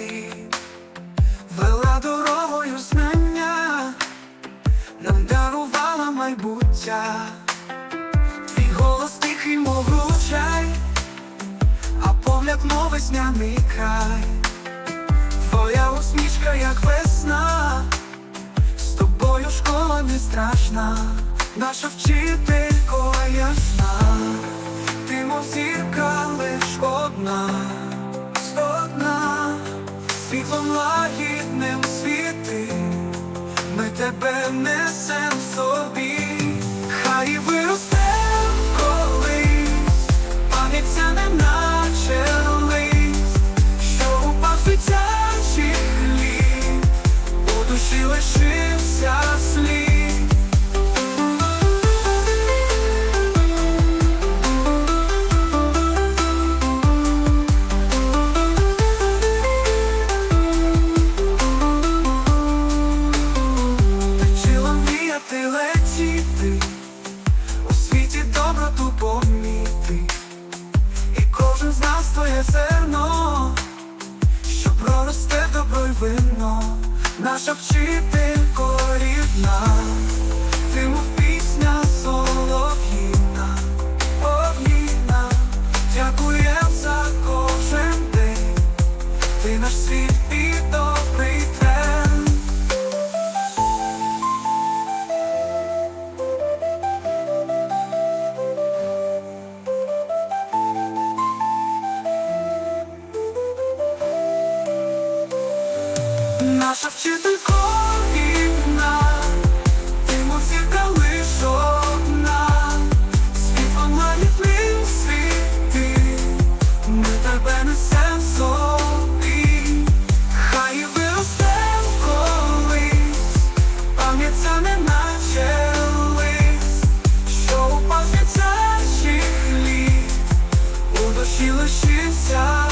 ти вела дорогою знання, нам дарувала майбуття, твій голос тихий, мов ручай, а погляд мови весняний край, твоя усмішка, як весна, з тобою школа не страшна, наша вчителько ясна. Тебе несе в собі, хай і у світі доброту поміти, і кожен з нас твоє зерно, що проросте добро й вино, наша вчителько рідна. Наша вчителька вікна, Тимофірка лиш одна, світ онлайн плін світи, ми тебе несем собі, хай і виростем колись, пам'ятця не наче лист, що у пам'ятцячих літ. У душі лишився.